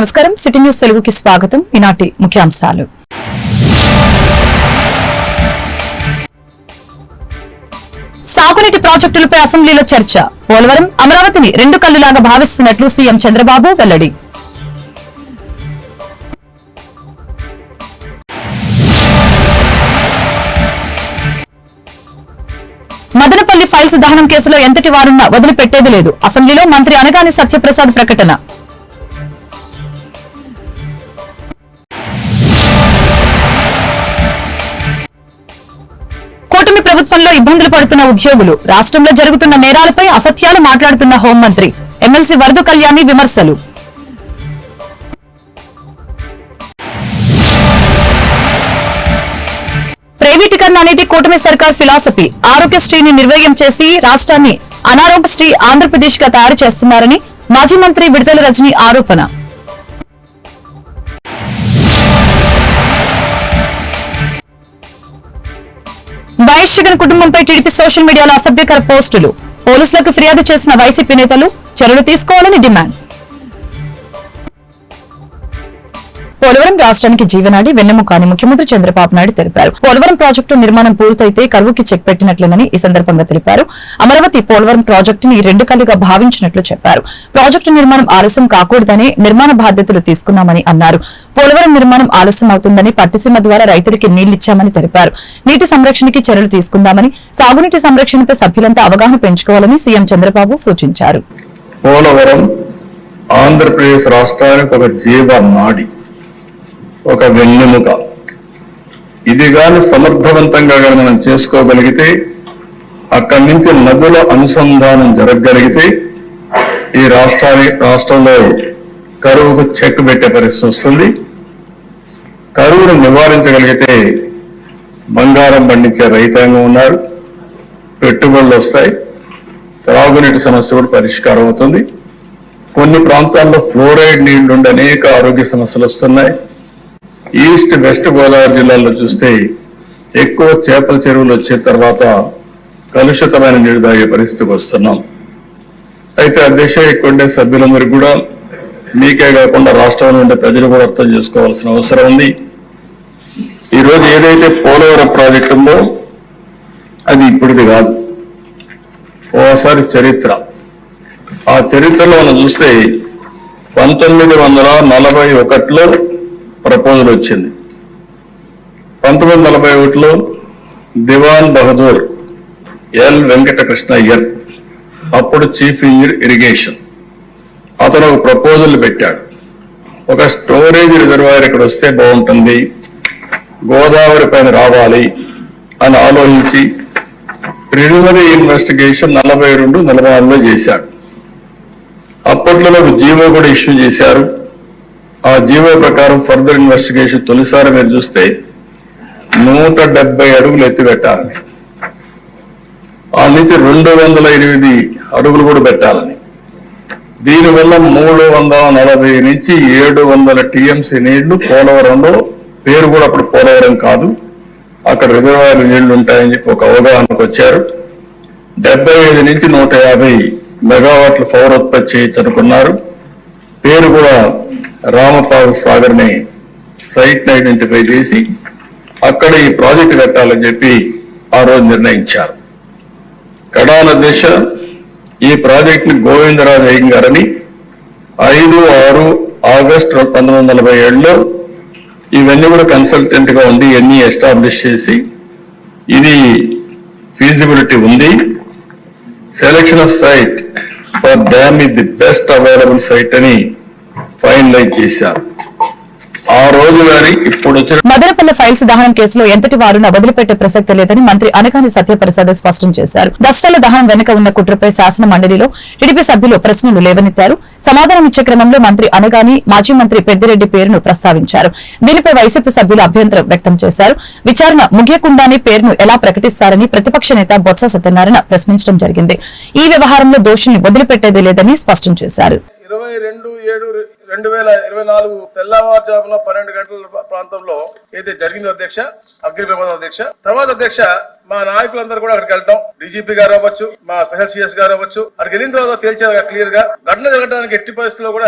నమస్కారం. City news తెలుగుకి స్వాగతం. ఈనాటి ముఖ్యాంశాలు. సాగునీటి ప్రాజెక్టులపై అసెంబ్లీలో చర్చ. పోలవరం అమరావతిని రెండు కళ్ళులాగా భావిస్తున్నట్లు సీఎం చంద్రబాబు వెల్లడి. మదనపల్లి ఫైల్స్ దహనం కేసులో ఎంతటి వారున్నా వదిలిపెట్టేది లేదు. అసెంబ్లీలో మంత్రి అనగాని సత్యప్రసాద్ ప్రకటన. ప్రభుత్వంలో ఇబ్బందులు పడుతున్న ఉద్యోగులు రాష్ట్రంలో జరుగుతున్న నేరాలపై అసత్యాలు మాట్లాడుతున్న హోంమంత్రి ఎమ్మెల్సీ వరదు కళ్యాణి విమర్శలు. ప్రైవేటీకరణ అనేది కూటమి సర్కార్ ఫిలాసఫీ. ఆరోగ్యశ్రీని నిర్వీర్యం చేసి రాష్ట్రాన్ని అనారోగ్యశ్రీ ఆంధ్రప్రదేశ్గా తయారు చేస్తున్నారని మాజీ మంత్రి విడుదల రజని ఆరోపణ. వైఎస్ జగన్ కుటుంబంపై టీడీపీ సోషల్ మీడియాలో అసభ్యకర పోస్టులు. పోలీసులకు ఫిర్యాదు చేసిన వైసీపీ నేతలు చర్యలు తీసుకోవాలని డిమాండ్. పోలవరం రాష్ట్రానికి జీవనాడి వెన్నెముక అని ముఖ్యమంత్రి చంద్రబాబు నాయుడు తెలిపారు. పోలవరం ప్రాజెక్టు నిర్మాణం పూర్తయితే కరువుకి చెక్ పెట్టినట్లేనని ఈ సందర్భంగా తెలిపారు. అమరావతి పోలవరం ప్రాజెక్టుని రెండు కళ్ళుగా భావించినట్లు చెప్పారు. ప్రాజెక్టు నిర్మాణం ఆలస్యం కాకూడదని నిర్మాణ బాధ్యతలు తీసుకున్నామని అన్నారు. పోలవరం నిర్మాణం ఆలస్యం అవుతుందని పట్టిసీమ ద్వారా రైతులకి నీళ్ళిచ్చామని తెలిపారు. నీటి సంరక్షణకి చర్యలు తీసుకుందామని సాగునీటి సంరక్షణపై సభ్యులంతా అవగాహన పెంచుకోవాలని సీఎం చంద్రబాబు సూచించారు. పోలవరం ఆంధ్రప్రదేశ్ రాష్ట్రానికి ఒక జీవనాడి నాడి. ఒక వెన్నెముక. ఇది గాని సమర్థవంతంగా కానీ మనం చేసుకోగలిగితే అక్కడి నుంచి నదుల అనుసంధానం జరగగలిగితే ఈ రాష్ట్రాన్ని రాష్ట్రంలో కరువుకు చెక్ పెట్టే పరిస్థితి వస్తుంది. కరువును నివారించగలిగితే బంగారం పండించే రైతాంగం ఉన్నారు. పెట్టుబడులు వస్తాయి. త్రాగునీటి సమస్య కూడా పరిష్కారం అవుతుంది. కొన్ని ప్రాంతాల్లో ఫ్లోరైడ్ నీళ్ళు అనేక ఆరోగ్య సమస్యలు వస్తున్నాయి. ఈస్ట్ వెస్ట్ గోదావరి జిల్లాల్లో చూస్తే ఎక్కువ చేపల చెరువులు వచ్చిన తర్వాత కలుషితమైన నీరు తాగే పరిస్థితికి వస్తున్నాం. అయితే అధ్యక్ష ఎక్కువ ఉండే సభ్యులందరికీ కూడా మీకే కాకుండా రాష్ట్రంలో ఉండే ప్రజలు కూడా అర్థం చేసుకోవాల్సిన అవసరం ఉంది. ఈరోజు ఏదైతే పోలవరం ప్రాజెక్టు ఉందో అది ఇప్పటిది కాదు. ఓసారి చరిత్ర. ఆ చరిత్రలో మనం చూస్తే పంతొమ్మిది వందల నలభై ఒకటిలో ప్రపోజల్ వచ్చింది. పంతొమ్మిది వందల నలభై ఒకటిలో దివాన్ బహదూర్ ఎల్ వెంకటకృష్ణ అయ్యర్ అప్పుడు చీఫ్ ఇంజనీర్ ఇరిగేషన్. అతను ఒక ప్రపోజల్ పెట్టాడు. ఒక స్టోరేజ్ రిజర్వాయర్ ఇక్కడ వస్తే బాగుంటుంది గోదావరి పైన రావాలి అని ఆలోచించి ప్రిలిమినరీ ఇన్వెస్టిగేషన్ నలభై రెండు నలభై ఆరులో చేశాడు. అప్పట్లో ఒక జీవో కూడా ఇష్యూ చేశారు. ఆ జీవో ప్రకారం ఫర్దర్ ఇన్వెస్టిగేషన్ తొలిసారి మీరు చూస్తే నూట డెబ్బై అడుగులు ఎత్తిపెట్టాలని ఆ నుంచి రెండు వందల ఎనిమిది అడుగులు కూడా పెట్టాలని. దీనివల్ల మూడు వందల నలభై నుంచి ఏడు వందల టీఎంసీ నీళ్ళు పోలవరంలో పేరు కూడా అప్పుడు పోలవరం కాదు అక్కడ రిజర్వాయర్ నీళ్ళు ఉంటాయని చెప్పి ఒక అవగాహనకు వచ్చారు. డెబ్బై ఐదు నుంచి నూట యాభై మెగావాట్ల పవర్ ఉత్పత్తి చేయొచ్చు అనుకున్నారు పేరు కూడా రామపాల్ సాగర్ని సైట్ని ఐడెంటిఫై చేసి అక్కడ ఈ ప్రాజెక్ట్ కట్టాలని చెప్పి ఆ రోజు నిర్ణయించారు. కడాల దశ ఈ ప్రాజెక్ట్ని గోవిందరాజు అయ్యంగారని ఐదు ఆరు ఆగస్టు పంతొమ్మిది వందల నలభై ఏడులో ఇవన్నీ కూడా కన్సల్టెంట్గా ఉంది ఇవన్నీ ఎస్టాబ్లిష్ చేసి ఇది ఫీజిబిలిటీ ఉంది. Selection of site for dam is the best available site అని ఫైనలైజ్ చేశారు. ఆ రోజు గారి ఇప్పుడు వచ్చిన మదనపల్లె ఫైల్స్ దహనం కేసులో ఎంతటి వారున వదిలిపెట్టే ప్రసక్తి లేదని మంత్రి అనగాని సత్యప్రసాద్ స్పష్టం చేశారు. దస్టాల దహనం వెనుక ఉన్న కుట్రపై శాసన మండలిలో టీడీపీ సభ్యులు ప్రశ్నలు లేవనెత్తారు. సమాధానం ఇచ్చే క్రమంలో మంత్రి అనగాని మాజీ మంత్రి పెద్దిరెడ్డి పేరును ప్రస్తావించారు. దీనిపై వైసీపీ సభ్యులు అభ్యంతరం వ్యక్తం చేశారు. విచారణ ముగియకుండానే పేరును ఎలా ప్రకటిస్తారని ప్రతిపక్ష నేత బొత్స సత్యనారాయణ ప్రశ్నించడం జరిగింది. ఈ వ్యవహారంలో దోషుల్ని వదిలిపెట్టేది లేదని స్పష్టం చేశారు. ఇరవై రెండు ఏడు రెండు వేల ఇరవై నాలుగు తెల్లవారుజామున పన్నెండు గంటల ప్రాంతంలో ఏదైతే జరిగిందో అధ్యక్ష అగ్ని ప్రమాదం అధ్యక్ష తర్వాత అధ్యక్ష మా నాయకులందరూ కూడా అక్కడికి వెళ్ళటం. డీజీపీ గారు అవ్వచ్చు మా స్పెషల్ సిఎస్ గారు అవ్వచ్చు. అక్కడికి వెళ్ళిన తర్వాత తేల్చేది క్లియర్గా ఘటన జరగడానికి ఎట్టి పరిస్థితుల్లో కూడా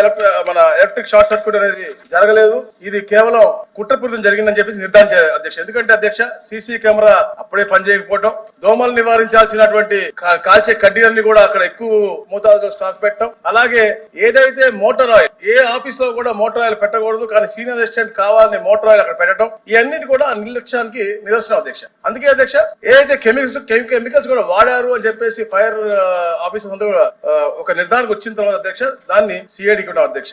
మన ఎలక్ట్రిక్ షార్ట్ సర్క్యూట్ అనేది జరగలేదు. ఇది కేవలం కుట్రపూరితం జరిగిందని చెప్పేసి నిర్ధారించే అధ్యక్ష. ఎందుకంటే అధ్యక్ష సీసీ కెమెరా అప్పుడే పనిచేయకపోవడం దోమలు నివారించాల్సినటువంటి కాల్చే కడ్డీలన్నీ కూడా అక్కడ ఎక్కువ మోతాదులో స్టాక్ పెట్టడం అలాగే ఏదైతే మోటార్ ఆయిల్ ఏ ఆఫీస్లో కూడా మోటార్ ఆయిల్ పెట్టకూడదు కానీ సీనియర్ అసిస్టెంట్ కావాలని మోటార్ ఆయిల్ అక్కడ పెట్టడం ఇవన్నిటి కూడా నిర్లక్ష్యానికి నిదర్శనం అధ్యక్ష. అందుకే అధ్యక్ష ఏదైతే కెమికల్స్ కెమికల్స్ కూడా వాడారు అని చెప్పేసి ఫైర్ ఆఫీసర్స్ uh, అంతా కూడా uh, ఒక నిర్ధారణకు వచ్చిన తర్వాత అధ్యక్ష దాన్ని సిఐడికి ఇవ్వడం అధ్యక్ష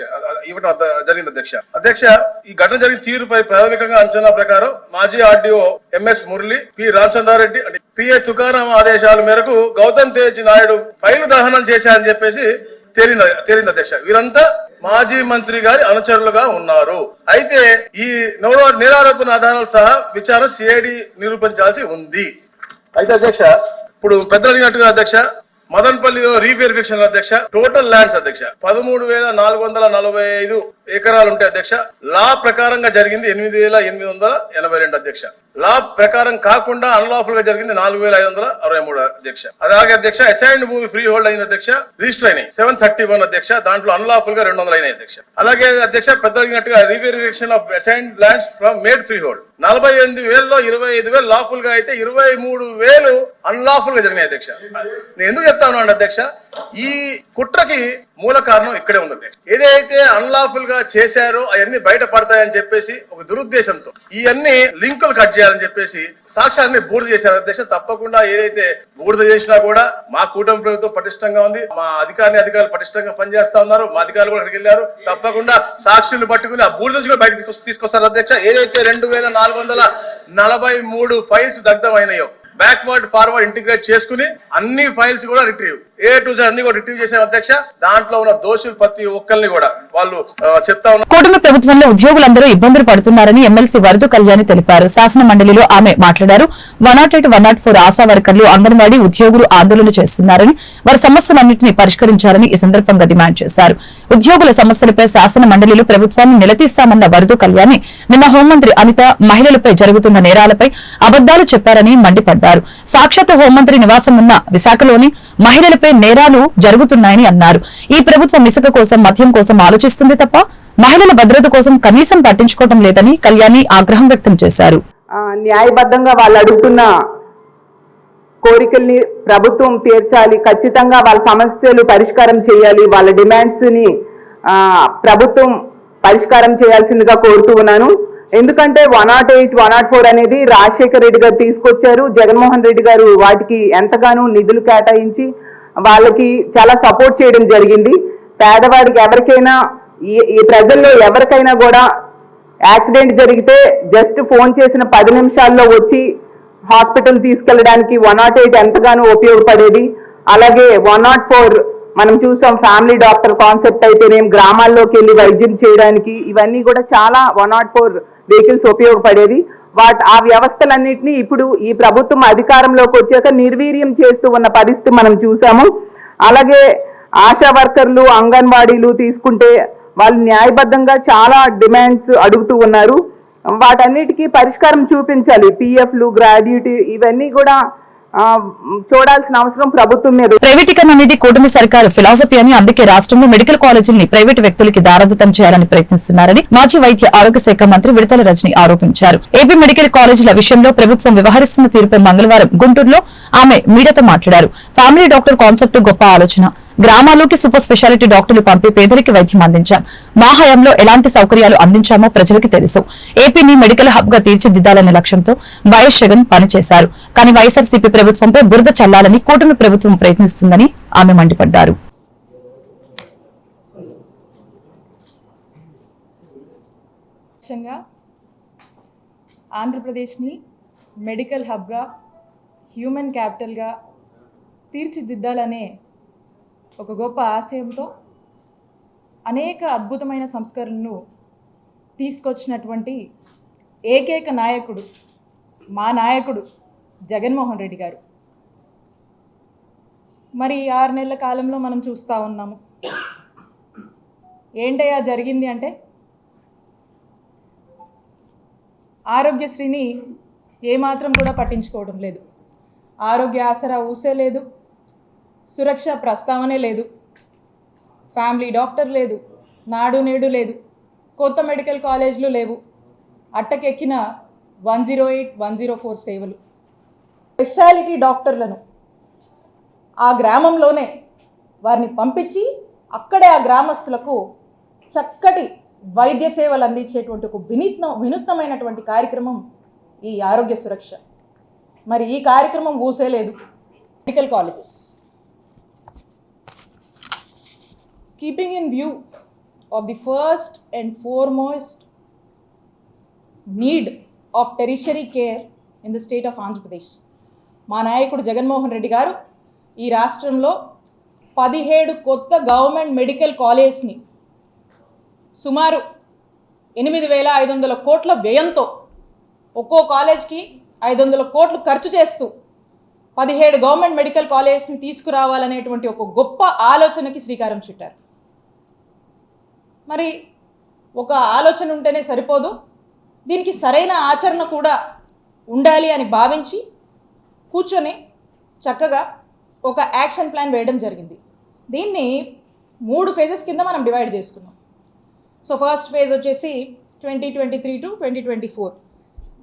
ఇవ్వడం జరిగింది అధ్యక్ష. అధ్యక్ష ఈ ఘటన జరిగిన తీరుపై ప్రాథమికంగా అంచనా ప్రకారం మాజీ RDO MS Murali P Ramachandra Reddy అంటే పిఏ తుకారాం ఆదేశాల మేరకు గౌతమ్ తేజ్ నాయుడు ఫైల్ దహనం చేశారని చెప్పేసి తేలింది తేలింది అధ్యక్ష. వీరంతా మాజీ మంత్రి గారి అనుచరులుగా ఉన్నారు. అయితే ఈ నోర- నేరారోపణ ఆధారాలు సహా విచారణ సిఐడి నిరూపించాల్సి ఉంది. అయితే అధ్యక్ష ఇప్పుడు పెద్దలు అడిగినట్టుగా అధ్యక్ష మదన్పల్లిలో రీవెరిఫికేషన్ అధ్యక్ష టోటల్ ల్యాండ్స్ అధ్యక్ష. పదమూడు వేల నాలుగు వందల నలభై ఐదు ఎకరాలు ఉంటాయి అధ్యక్ష. లా ప్రకారంగా జరిగింది ఎనిమిది వేల ఎనిమిది వందల ఎనభై రెండు అధ్యక్ష. లా ప్రకారం కాకుండా అన్లాఫుల్గా జరిగింది నాలుగు వేల ఐదు వందల అరవై మూడు అధ్యక్ష. అలాగే అధ్యక్ష అసైన్డ్ భూమి ఫ్రీ హోల్డ్ అయింది అధ్యక్ష. రిజిస్టర్ అయినాయి సెవెన్ థర్టీ వన్ అధ్యక్ష. దాంట్లో అన్లాఫుల్గా రెండు వందల అయినాయి అధ్యక్ష. అలాగే అధ్యక్ష పెద్ద అడిగినట్టుగా reverification of assigned lands from made freehold నలభై ఎనిమిది వేలలో ఇరవై ఐదు వేలు లాఫుల్గా అయితే ఇరవై మూడు వేలు అన్లాఫుల్గా జరిగినాయి అధ్యక్ష. నేను ఎందుకు చెప్తా ఉన్నాను అధ్యక్ష ఈ కుట్రకి మూల కారణం ఇక్కడే ఉంది అధ్యక్ష. ఏదైతే అన్లాఫుల్గా చేశారో అవన్నీ బయట పడతాయని చెప్పేసి ఒక దురుద్దేశంతో ఇవన్నీ లింకులు కట్ చేయాలని చెప్పేసి సాక్ష్యాన్ని బూడిద చేశారు. అధ్యక్ష తప్పకుండా ఏదైతే బూడిద చేసినా కూడా మా కూటమి ప్రభుత్వం పటిష్టంగా ఉంది. మా అధికారిని అధికారులు పటిష్టంగా పనిచేస్తా ఉన్నారు. మా అధికారులు కూడా అక్కడికి వెళ్ళారు. తప్పకుండా సాక్షులు పట్టుకుని ఆ బూడిద నుంచి కూడా బయటకు తీసుకొస్తారు అధ్యక్ష. ఏదైతే రెండు వేల నాలుగు వందల నలభై మూడు ఫైల్స్ దగ్ధమైనయో బ్యాక్వర్డ్ ఫార్వర్డ్ ఇంటిగ్రేట్ చేసుకుని అన్ని ఫైల్స్ కూడా రిట్రీవ్ ఏ టు జెడ్ అన్ని కూడా రిట్రీవ్ చేసిన అధ్యక్ష. దాంట్లో ఉన్న దోషులు ప్రతి ఒక్కరిని కూడా వాళ్ళు చెప్తా ఉన్నారు కూటమి ప్రభుత్వంలో ఉద్యోగులందరూ ఇబ్బందులు పడుతున్నారని ఎమ్మెల్సీ వరదు కళ్యాణి తెలిపారు. శాసన మండలిలో ఆమె మాట్లాడారు. One nought eight one nought four Asha వర్కర్లు అంగన్వాడీ ఉద్యోగులు ఆందోళన చేస్తున్నారని వారి సమస్యలన్నింటినీ పరిష్కరించాలని ఈ సందర్భంగా డిమాండ్ చేశారు. ఉద్యోగుల సమస్యలపై శాసన మండలిలో ప్రభుత్వాన్ని నిలదీస్తామన్న వరదు కళ్యాణి నిన్న హోంమంత్రి అనిత మహిళలపై జరుగుతున్న నేరాలపై అబద్దాలు చెప్పారని మండిపడ్డారు. సాక్షాత్ హోంమంత్రి నివాసం ఉన్న విశాఖలోని మహిళలపై నేరాలు జరుగుతున్నాయని అన్నారు. ఈ ప్రభుత్వం ఇసుక కోసం మద్యం కోసం ఆలోచిస్తుంది తప్ప మహిళల భద్రత కోసం కనీసం పట్టించుకోవడం లేదని కళ్యాణి ఆగ్రహం వ్యక్తం చేశారు. న్యాయబద్ధంగా వాళ్ళు అడుగుతున్న కోరికల్ని ప్రభుత్వం తీర్చాలి. ఖచ్చితంగా వాళ్ళ సమస్యలు పరిష్కారం చేయాలి. వాళ్ళ డిమాండ్స్ని ప్రభుత్వం పరిష్కారం చేయాల్సిందిగా కోరుతూ ఉన్నాను. ఎందుకంటే one nought eight one nought four అనేది రాజశేఖర్ రెడ్డి గారు తీసుకొచ్చారు. జగన్మోహన్ రెడ్డి గారు వాటికి ఎంతగానో నిధులు కేటాయించి వాళ్ళకి చాలా సపోర్ట్ చేయడం జరిగింది. పేదవాడికి ఎవరికైనా ఈ ఈ ప్రజల్లో ఎవరికైనా కూడా యాక్సిడెంట్ జరిగితే జస్ట్ ఫోన్ చేసిన పది నిమిషాల్లో వచ్చి హాస్పిటల్ తీసుకెళ్ళడానికి వన్ నాట్ ఎయిట్ ఎంతగానో ఉపయోగపడేది. అలాగే వన్ నాట్ ఫోర్ మనం చూసాం ఫ్యామిలీ డాక్టర్ కాన్సెప్ట్ అయితేనేం గ్రామాల్లోకి వెళ్ళి వైద్యం చేయడానికి ఇవన్నీ కూడా చాలా వన్ నాట్ ఫోర్ వెహికల్స్ ఉపయోగపడేది వాట్ ఆ వ్యవస్థలన్నింటినీ ఇప్పుడు ఈ ప్రభుత్వం అధికారంలోకి వచ్చాక నిర్వీర్యం చేస్తూ ఉన్న పరిస్థితి మనం చూసాము. అలాగే ఆశా వర్కర్లు అంగన్వాడీలు తీసుకుంటే వాళ్ళు న్యాయబద్ధంగా చాలా డిమాండ్స్ అడుగుతూ ఉన్నారు. వాటన్నిటికీ పరిష్కారం చూపించాలి. పిఎఫ్లు గ్రాడ్యుటీ ఇవన్నీ కూడా చూడాల్సిన అవసరం ప్రభుత్వం మీద ప్రైవేటీకరణ అనేది కూటమి సర్కారు ఫిలాసఫీ అని అందుకే రాష్ట్రంలో మెడికల్ కాలేజీని ప్రైవేటు వ్యక్తులకి దారదతం చేయాలని ప్రయత్నిస్తున్నారని మాజీ వైద్య ఆరోగ్య శాఖ మంత్రి విడతల రజని ఆరోపించారు. ఏపీ మెడికల్ కాలేజీల విషయంలో ప్రభుత్వం వ్యవహరిస్తున్న తీరుపై మంగళవారం గుంటూరులో ఆమె మీడియాతో మాట్లాడారు. ఫ్యామిలీ డాక్టర్ కాన్సెప్ట్ గొప్ప ఆలోచన. గ్రామాల్లోకి సూపర్ స్పెషాలిటీ డాక్టర్లు పంపి పేదరికి వైద్యం అందించాం. మా హయాంలో ఎలాంటి సౌకర్యాలు అందించామో ప్రజలకు తెలుసు. ఏపీని మెడికల్ హబ్గా తీర్చిదిద్దాలనే లక్ష్యంతో వైఎస్ జగన్ పనిచేశారు. కానీ వైఎస్ఆర్సీపీ ప్రభుత్వంపై బురద చల్లాలని కూటమి ప్రభుత్వం ప్రయత్నిస్తుందని ఆమె మండిపడ్డారు. ముఖ్యంగా ఆంధ్రప్రదేశ్ని మెడికల్ హబ్గా హ్యూమన్ క్యాపిటల్గా తీర్చిదిద్దాలనే ఒక గొప్ప ఆశయంతో అనేక అద్భుతమైన సంస్కరణలు తీసుకొచ్చినటువంటి ఏకైక నాయకుడు మా నాయకుడు జగన్మోహన్ రెడ్డి గారు. మరి ఆరు నెలల కాలంలో మనం చూస్తూ ఉన్నాము. ఏంటయ్యా జరిగింది అంటే ఆరోగ్యశ్రీని ఏమాత్రం కూడా పట్టించుకోవడం లేదు. ఆరోగ్య ఆసరా ఊసే లేదు. సురక్ష ప్రస్తావనే లేదు. ఫ్యామిలీ డాక్టర్ లేదు. నాడు నేడు లేదు. కొత్త మెడికల్ కాలేజీలు లేవు. అట్టకెక్కిన one zero eight one zero four సేవలు. స్పెషాలిటీ డాక్టర్లను ఆ గ్రామంలోనే వారిని పంపించి అక్కడే ఆ గ్రామస్తులకు చక్కటి వైద్య సేవలు అందించేటువంటి ఒక వినూత్న వినూత్నమైనటువంటి కార్యక్రమం ఈ ఆరోగ్య సురక్ష. మరి ఈ కార్యక్రమం ఊసేలేదు. Medical colleges. Keeping in view of the first and foremost need of tertiary care in the state of Andhra Pradesh మా నాయకుడు జగన్మోహన్ రెడ్డి గారు ఈ రాష్ట్రంలో పదిహేడు కొత్త గవర్నమెంట్ మెడికల్ కాలేజ్ని సుమారు ఎనిమిది వేల ఐదు వందల కోట్ల వ్యయంతో ఒక్కో కాలేజ్కి ఐదు వందల కోట్లు ఖర్చు చేస్తూ పదిహేడు గవర్నమెంట్ మెడికల్ కాలేజ్ని తీసుకురావాలనేటువంటి ఒక గొప్ప ఆలోచనకి శ్రీకారం చుట్టారు. మరి ఒక ఆలోచన ఉంటేనే సరిపోదు. దీనికి సరైన ఆచరణ కూడా ఉండాలి అని భావించి కూర్చొని చక్కగా ఒక యాక్షన్ ప్లాన్ వేయడం జరిగింది. దీన్ని మూడు ఫేజెస్ కింద మనం డివైడ్ చేసుకున్నాం. సో ఫస్ట్ ఫేజ్ వచ్చేసి twenty twenty three to twenty twenty four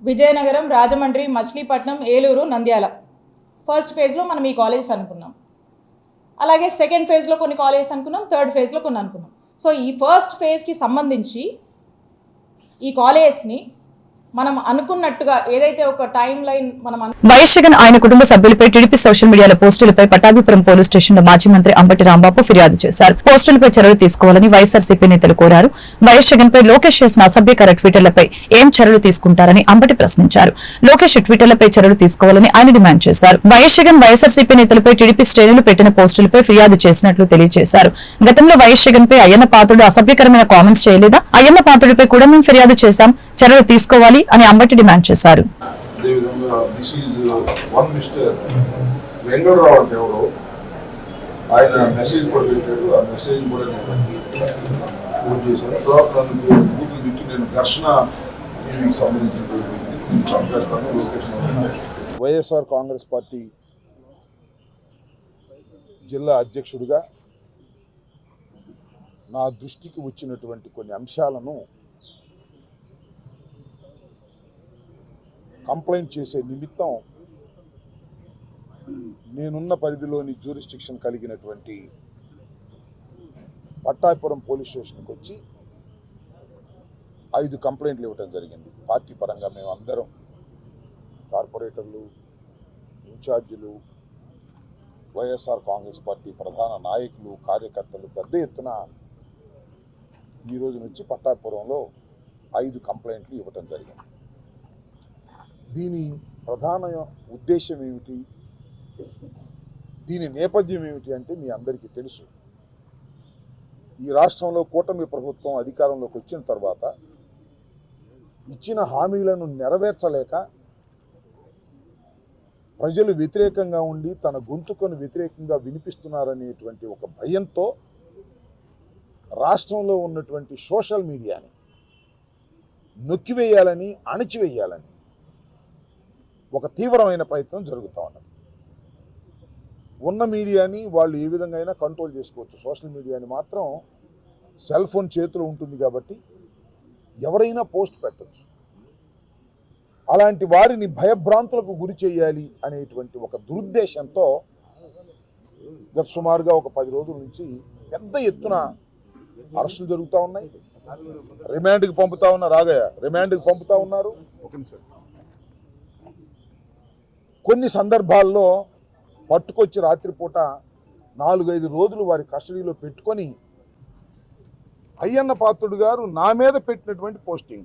Vizianagaram Rajahmundry Machilipatnam Eluru Nandyal. First ఫేజ్లో మనం ఈ కాలేజెస్ అనుకున్నాం. అలాగే సెకండ్ ఫేజ్లో కొన్ని కాలేజెస్ అనుకున్నాం. థర్డ్ ఫేజ్లో కొన్ని అనుకున్నాం. సో ఈ ఫస్ట్ ఫేజ్కి సంబంధించి ఈ కాలేజెస్ని మనం అనుకున్నట్టుగా ఏదైతే ఒక టైం లైన్ మనం వైఎస్ జగన్ ఆయన కుటుంబ సభ్యులపై టీడీపీ సోషల్ మీడియాలో పోస్టులపై పటాభిపురం పోలీస్ స్టేషన్ మాజీ మంత్రి అంబటి రాంబాబు ఫిర్యాదు చేశారు. పోస్టులపై చర్యలు తీసుకోవాలని వైఎస్ఆర్సీపీ నేతలు కోరారు. వైఎస్ జగన్ పై లోకేష్ చేసిన అసభ్యకర ట్వీటర్లపై ఏం చర్యలు తీసుకుంటారని అంబటి ప్రశ్నించారు. లోకేష్ ట్వీటర్లపై చర్యలు తీసుకోవాలని ఆయన డిమాండ్ చేశారు. వైఎస్ జగన్ వైఎస్ఆర్సీపీ నేతలపై టీడీపీ శ్రేణులు పెట్టిన పోస్టులపై ఫిర్యాదు చేసినట్లు తెలియజేశారు. గతంలో వైఎస్ జగన్ పై అయ్యన్న పాత్రుడు అసభ్యకరమైన కామెంట్స్ చేయలేదా? అయ్యన్న పాత్రుడిపై కూడా మేము ఫిర్యాదు చేశాం. చర్యలు తీసుకోవాలి అని అంబటి డిమాండ్ చేశారు. Uh, ఆయన మెసేజ్ కూడా పెట్టాడు ఆ మెసేజ్ కూడా నేను చేశాను. తర్వాత నన్ను బూతులు తిట్టి నేను ఘర్షణ సంబంధించినటువంటి వైఎస్ఆర్ కాంగ్రెస్ పార్టీ జిల్లా అధ్యక్షుడిగా నా దృష్టికి వచ్చినటువంటి కొన్ని అంశాలను కంప్లైంట్ చేసే నిమిత్తం నేనున్న పరిధిలోని జ్యూరిస్టిక్షన్ కలిగినటువంటి పట్టాపురం పోలీస్ స్టేషన్కి వచ్చి ఐదు కంప్లైంట్లు ఇవ్వటం జరిగింది. పార్టీ పరంగా మేము అందరం కార్పొరేటర్లు ఇన్ఛార్జీలు వైఎస్ఆర్ కాంగ్రెస్ పార్టీ ప్రధాన నాయకులు కార్యకర్తలు పెద్ద ఎత్తున ఈ రోజు నుంచి పట్టాపురంలో ఐదు కంప్లైంట్లు ఇవ్వటం జరిగింది. దీని ప్రధాన ఉద్దేశం ఏమిటి? దీని నేపథ్యం ఏమిటి అంటే మీ అందరికీ తెలుసు. ఈ రాష్ట్రంలో కూటమి ప్రభుత్వం అధికారంలోకి వచ్చిన తర్వాత ఇచ్చిన హామీలను నెరవేర్చలేక ప్రజలు వ్యతిరేకంగా ఉండి తన గొంతుకను వ్యతిరేకంగా వినిపిస్తున్నారనేటువంటి ఒక భయంతో రాష్ట్రంలో ఉన్నటువంటి సోషల్ మీడియాని నొక్కివేయాలని అణచివేయాలని ఒక తీవ్రమైన ప్రయత్నం జరుగుతూ ఉన్నది. ఉన్న మీడియాని వాళ్ళు ఏ విధంగా అయినా కంట్రోల్ చేసుకోవచ్చు. సోషల్ మీడియాని మాత్రం సెల్ ఫోన్ చేతిలో ఉంటుంది కాబట్టి ఎవరైనా పోస్ట్ పెట్టచ్చు. అలాంటి వారిని భయభ్రాంతులకు గురి చేయాలి అనేటువంటి ఒక దురుద్దేశంతో గత సుమారుగా ఒక పది రోజుల నుంచి పెద్ద ఎత్తున అరెస్టులు జరుగుతూ ఉన్నాయి. రిమాండ్కి పంపుతా ఉన్నారు. రాగయ్య రిమాండ్కి పంపుతా ఉన్నారు. కొన్ని సందర్భాల్లో పట్టుకొచ్చి రాత్రిపూట నాలుగైదు రోజులు వారి కస్టడీలో పెట్టుకొని అయ్యన్న పాత్రుడు గారు నా మీద పెట్టినటువంటి పోస్టింగ్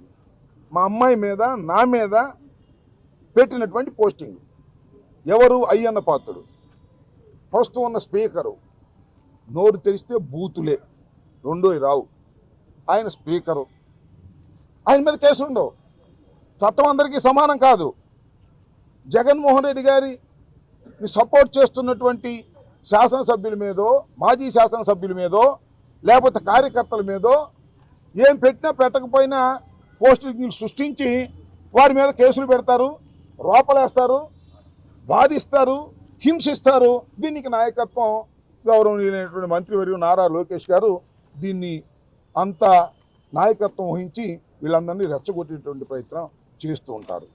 మా అమ్మాయి మీద నా మీద పెట్టినటువంటి పోస్టింగ్. ఎవరు? అయ్యన్న పాత్రుడు. ప్రస్తుతం ఉన్న స్పీకరు. నోరు తెరిస్తే బూతులే. రెండో రావు. ఆయన స్పీకరు. ఆయన మీద కేసులు ఉండవు చట్టం అందరికీ సమానం కాదు. జగన్మోహన్ రెడ్డి గారి సపోర్ట్ చేస్తున్నటువంటి శాసనసభ్యుల మీదో మాజీ శాసనసభ్యుల మీదో లేకపోతే కార్యకర్తల మీదో ఏం పెట్టినా పెట్టకపోయినా పోస్టింగ్లు సృష్టించి వారి మీద కేసులు పెడతారు రోపలేస్తారు బాధిస్తారు హింసిస్తారు. దీనికి నాయకత్వం గౌరవనీయులైనటువంటి మంత్రివర్యు నారా లోకేష్ గారు దీన్ని అంత నాయకత్వం వహించి వీళ్ళందరినీ రెచ్చగొట్టేటువంటి ప్రయత్నం చేస్తూ ఉంటారు.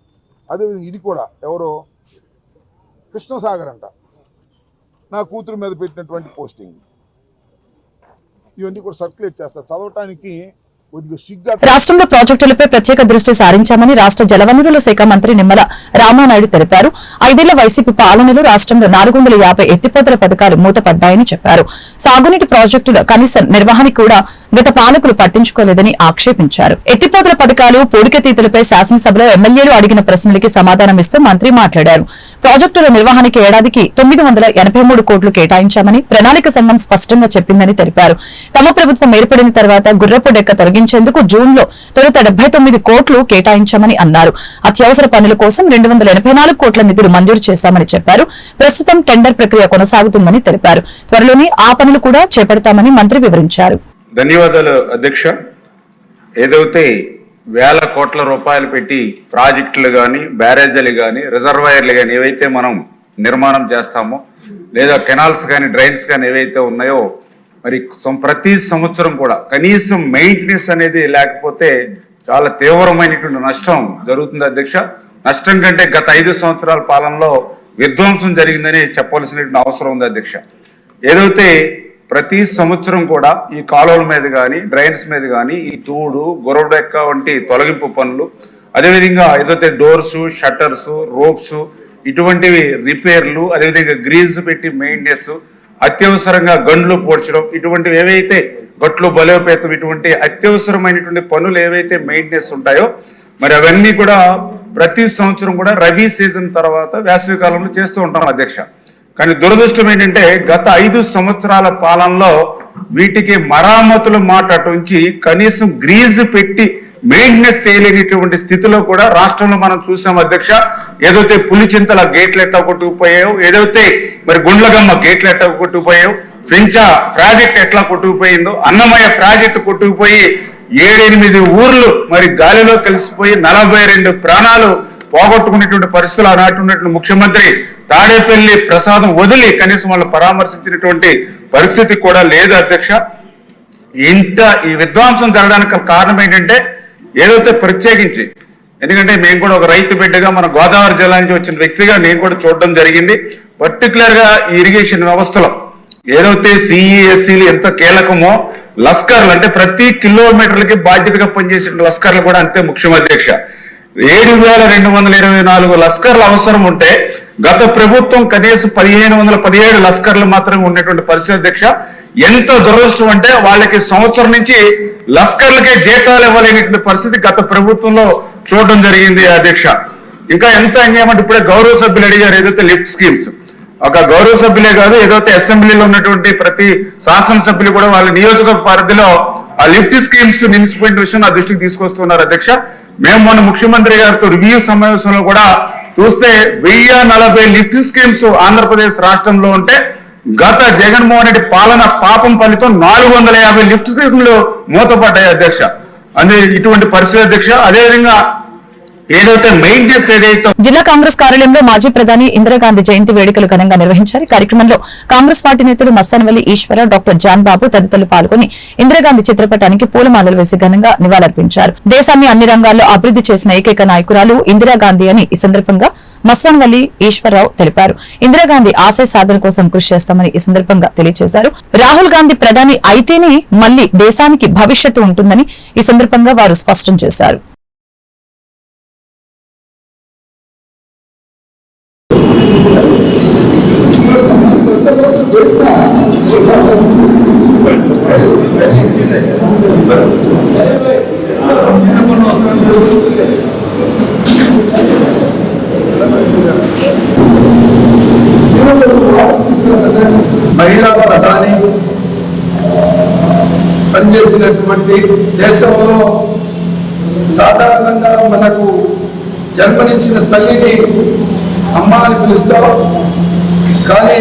అదేవిధంగా ఇది కూడా ఎవరో? కృష్ణసాగర్ అంట. నా కూతురు మీద పెట్టినటువంటి పోస్టింగ్. ఇవన్నీ కూడా సర్క్యులేట్ చేస్తారు చదవటానికి రాష్ట్రంలో ప్రాజెక్టులపై ప్రత్యేక దృష్టి సారించామని రాష్ట్ర జలవనరుల శాఖ మంత్రి నిమ్మల రామానాయుడు తెలిపారు. ఐదేళ్ళ వైసీపీ పాలనలో రాష్ట్రంలో నాలుగు వందల యాభై ఎత్తిపోతల పథకాలు మూతపడ్డాయని చెప్పారు. సాగునీటి ప్రాజెక్టుల కనీస నిర్వహణ కూడా గత పాలకులు పట్టించుకోలేదని ఆక్షేపించారు. ఎత్తిపోతల పథకాలు పూడికతీతలపై శాసనసభలో ఎమ్మెల్యేలు అడిగిన ప్రశ్నలకి సమాధానం ఇస్తూ మంత్రి మాట్లాడారు. ప్రాజెక్టుల నిర్వహణకి ఏడాదికి తొమ్మిది వందల ఎనభై మూడు కోట్లు కేటాయించామని ప్రణాళిక సంఘం స్పష్టంగా చెప్పిందని తెలిపారు. తమ ప్రభుత్వం ఏర్పడిన తర్వాత గుర్రపు డెక్క తొలగించేందుకు జూన్లో తొలుత డెబ్బై తొమ్మిది కోట్లు కేటాయించామని అన్నారు. అత్యవసర పనుల కోసం రెండు వందల ఎనభై నాలుగు కోట్ల నిధులు మంజూరు చేశామని చెప్పారు. ప్రస్తుతం టెండర్ ప్రక్రియ కొనసాగుతుందని తెలిపారు. త్వరలోనే ఆ పనులు కూడా చేపడతామని మంత్రి వివరించారు. ధన్యవాదాలు అధ్యక్ష. ఏదైతే వేల కోట్ల రూపాయలు పెట్టి ప్రాజెక్టులు కానీ బ్యారేజీలు కానీ రిజర్వాయర్లు కానీ ఏవైతే మనం నిర్మాణం చేస్తామో లేదా కెనాల్స్ కానీ డ్రైన్స్ కానీ ఏవైతే ఉన్నాయో మరి సం- ప్రతి సంవత్సరం కూడా కనీసం మెయింటెనెన్స్ అనేది లేకపోతే చాలా తీవ్రమైనటువంటి నష్టం జరుగుతుంది అధ్యక్ష. నష్టం కంటే గత ఐదు సంవత్సరాల పాలనలో విధ్వంసం జరిగిందని చెప్పవలసినటువంటి అవసరం ఉంది అధ్యక్ష. ఏదైతే ప్రతి సంవత్సరం కూడా ఈ కాలువల మీద కానీ డ్రైన్స్ మీద కానీ ఈ తూడు గొరవడెక్క వంటి తొలగింపు పనులు అదేవిధంగా ఏదైతే డోర్స్ షట్టర్స్ రోప్స్ ఇటువంటివి రిపేర్లు అదేవిధంగా గ్రీజ్ పెట్టి మెయింటెనెన్స్ అత్యవసరంగా గండ్లు పోడ్చడం ఇటువంటివి ఏవైతే గట్లు బలోపేతం ఇటువంటి అత్యవసరమైనటువంటి పనులు ఏవైతే మెయింటెనెన్స్ ఉంటాయో మరి అవన్నీ కూడా ప్రతి సంవత్సరం కూడా రబీ సీజన్ తర్వాత వేసవి కాలంలో చేస్తూ ఉంటాం అధ్యక్ష. కానీ దురదృష్టం ఏంటంటే గత ఐదు సంవత్సరాల పాలనలో వీటికి మరామతులు మాట అటుంచి కనీసం గ్రీజ్ పెట్టి మెయింటెనెన్స్ చేయలేనిటువంటి స్థితిలో కూడా రాష్ట్రంలో మనం చూసాం అధ్యక్ష. ఏదైతే పులిచింతల గేట్లు ఎట్లా కొట్టుకుపోయావు ఏదైతే మరి గుండ్లగమ్మ గేట్లు ఎట్లా కొట్టుకుపోయావు ఫించా ప్రాజెక్ట్ ఎట్లా కొట్టుకుపోయిందో అన్నమయ్య ప్రాజెక్టు కొట్టుకుపోయి ఏడెనిమిది ఊర్లు మరి గాలిలో కలిసిపోయి నలభై రెండు ప్రాణాలు పోగొట్టుకునేటువంటి పరిస్థితులు ఆనాటి ఉన్నటువంటి ముఖ్యమంత్రి తాడేపల్లి ప్రసాదం వదిలి కనీసం వాళ్ళు పరామర్శించినటువంటి పరిస్థితి కూడా లేదు అధ్యక్ష. ఇంత ఈ విధ్వంసం జరగడానికి కారణం ఏంటంటే ఏదైతే ప్రత్యేకించి ఎందుకంటే మేము కూడా ఒక రైతు బిడ్డగా మన గోదావరి జిల్లా నుంచి వచ్చిన వ్యక్తిగా నేను కూడా చూడడం జరిగింది. పర్టికులర్గా ఈ ఇరిగేషన్ వ్యవస్థలో ఏదైతే సిఈఎస్సీలు ఎంత కీలకమో లస్కర్లు అంటే ప్రతి కిలోమీటర్లకి బాధ్యతగా పనిచేసిన లస్కర్లు కూడా అంతే ముఖ్యం అధ్యక్ష. ఏడు వేల రెండు వందల ఇరవై నాలుగు లస్కర్లు అవసరం ఉంటే గత ప్రభుత్వం కనీసం పదిహేను వందల పదిహేడు లస్కర్లు మాత్రమే ఉన్నటువంటి పరిస్థితి అధ్యక్ష ఎంత దురదృష్టం అంటే వాళ్ళకి సంవత్సరం నుంచి లస్కర్లకే జీతాలు ఇవ్వలేనటువంటి పరిస్థితి గత ప్రభుత్వంలో చూడడం జరిగింది అధ్యక్ష ఇంకా ఎంత అన్యాయం అంటే ఇప్పుడే గౌరవ సభ్యులు అడిగారు ఏదైతే లిఫ్ట్ స్కీమ్స్. ఒక గౌరవ సభ్యులే కాదు ఏదైతే అసెంబ్లీలో ఉన్నటువంటి ప్రతి శాసనసభ్యులు కూడా వాళ్ళ నియోజకవర్గ పరిధిలో ఆ లిఫ్ట్ స్కీమ్స్ మున్సిపాలిటీ విషయం నా దృష్టికి తీసుకొస్తున్నారు అధ్యక్ష మేము మొన్న ముఖ్యమంత్రి గారితో రివ్యూ సమావేశంలో కూడా చూస్తే వెయ్యి నలభై లిఫ్ట్ స్కీమ్స్ ఆంధ్రప్రదేశ్ రాష్ట్రంలో ఉంటే గత జగన్మోహన్ రెడ్డి పాలన పాపం ఫలితం నాలుగు వందల యాభై లిఫ్ట్ స్కీమ్లు మూతపడ్డాయి అధ్యక్ష. అదే ఇటువంటి పరిస్థితి అధ్యక్ష. అదేవిధంగా జిల్లా కాంగ్రెస్ కార్యాలయంలో మాజీ ప్రధాని ఇందిరాగాంధీ జయంతి వేడుకలు ఘనంగా నిర్వహించారు. కార్యక్రమంలో కాంగ్రెస్ పార్టీ నేతలు మస్తానవల్లి ఈశ్వర డాక్టర్ జాన్ బాబు తదితరులు పాల్గొని ఇందిరాగాంధీ చిత్రపటానికి పూలమాలలు వేసి ఘనంగా నివాళులర్పించారు. దేశాన్ని అన్ని రంగాల్లో అభివృద్ది చేసిన ఏకైక నాయకురాలు ఇందిరాగాంధీ అని ఈ సందర్భంగా మస్తానవల్లి ఈశ్వరరావు తెలిపారు. ఇందిరాగాంధీ ఆశయ సాధన కోసం కృషి చేస్తామని ఈ సందర్భంగా తెలియజేశారు. రాహుల్ గాంధీ ప్రధాని అయితేనే మళ్ళీ దేశానికి భవిష్యత్తు ఉంటుందని ఈ సందర్భంగా వారు స్పష్టం చేశారు. మహిళా ప్రధాని పనిచేసినటువంటి దేశంలో సాధారణంగా మనకు జన్మనిచ్చిన తల్లిని అమ్మ అని పిలుస్తాం. కానీ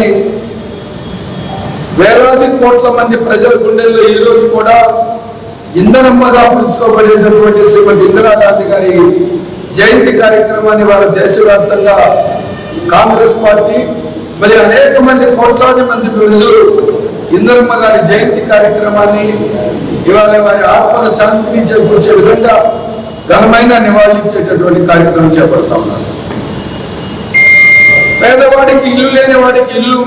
వేలాది కోట్ల మంది ప్రజల గుండెల్లో ఈ రోజు కూడా ఇంధనమ్మగా పిలుచుకోబడేటటువంటి శ్రీమతి ఇందిరాగాంధీ గారి జయంతి కార్యక్రమాన్ని వారు దేశవ్యాప్తంగా కాంగ్రెస్ పార్టీ మరి అనేక మంది కోట్లాది మంది ప్రజలు ఇందరమ్మ గారి జయంతి కార్యక్రమాన్ని ఇవాళ వారి ఆత్మక శాంతిని చేకూర్చే విధంగా ఘనమైన నివాళించేటటువంటి కార్యక్రమం చేపడతా ఉన్నారు. పేదవాడికి ఇల్లు లేని వాడికి ఇల్లు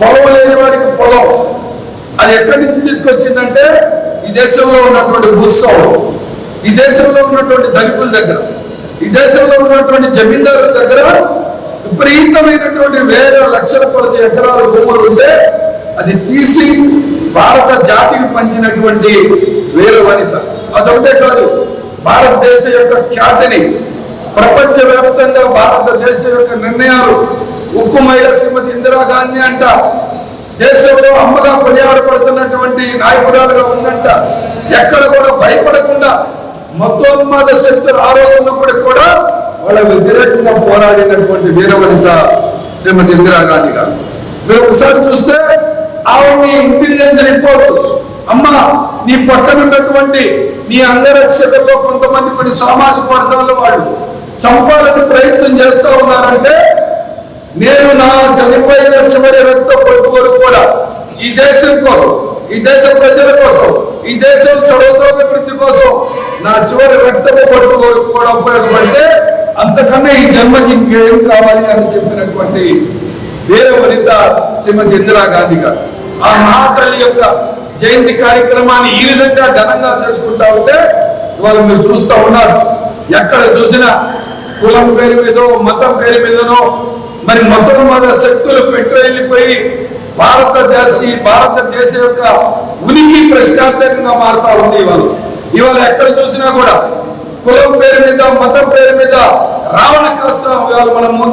పొలం లేని వాడికి పొలం. అది ఎక్కడి నుంచి తీసుకొచ్చిందంటే ఈ దేశంలో ఉన్నటువంటి భూస్వాములు. ఈ దేశంలో ఉన్నటువంటి దళితుల దగ్గర. ఈ దేశంలో ఉన్నటువంటి జమీందారుల దగ్గర విపరీతమైనటువంటి వేల లక్షల కొలది ఎకరాల భూములు ఉంటే అది తీసి భారత జాతికి పంచినటువంటి వీర వనిత అదొకటే కాదు భారతదేశ యొక్క ఖ్యాతిని ప్రపంచ వ్యాప్తంగా భారతదేశం యొక్క నిర్ణయాలు ఉక్కు మహిళ శ్రీమతి ఇందిరాగాంధీ అంట. దేశంలో అమ్మగా కొనియాడబడుతున్నటువంటి నాయకురాలుగా ఉందంట. ఎక్కడ కూడా భయపడకుండా మతోన్మాద శక్తులు ఆ రోజు ఉన్నప్పటికీ కూడా వాళ్ళ వ్యతిరేకంగా పోరాడినటువంటి వీరవనిత శ్రీమతి ఇందిరాగాంధీ గారు. మీరు ఒకసారి చూస్తే ఆవిడ్ని ఇంటెలిజెన్స్ రిపోర్ట్ అమ్మా నీ పక్కన ఉన్నటువంటి నీ అంగరక్షకుల్లో కొంతమంది కొన్ని సామాజిక వర్గాల వాళ్ళు చంపాలని ప్రయత్నం చేస్తా ఉన్నారంటే నేను నా చనిపోయిన చివరి రక్త పొట్టు వరకు కూడా ఈ దేశం కోసం ఈ దేశ ప్రజల కోసం ఈ దేశం సర్వతోభివృద్ధి కోసం నా చివరి రక్తము పొట్టు వరకు కూడా ఉపయోగపడితే అంతకన్నా ఈ జన్మకి ఇంకేం కావాలి అని చెప్పినటువంటి వీర వనిత శ్రీమతి ఇందిరాగాంధీ గారు. ఆ మహాతల్లి యొక్క జయంతి కార్యక్రమాన్ని ఈ విధంగా ఘనంగా చేసుకుంటా ఉంటే ఇవాళ మీరు చూస్తూ ఉన్నారు. ఎక్కడ చూసినా కులం పేరు మీదో మతం పేరు మీదనో మరి మతోన్మాద శక్తులు పెట్టుకెళ్ళిపోయి భారతదేశ భారతదేశీ భారతదేశం యొక్క ఉనికి ప్రశ్నార్థకంగా మారుతా ఉంది ఇవాళ. ఇవాళ ఎక్కడ చూసినా కూడా కులం పేరు మీద మతం పేరు మీద రావణ కాస్త ఇవాళ మనం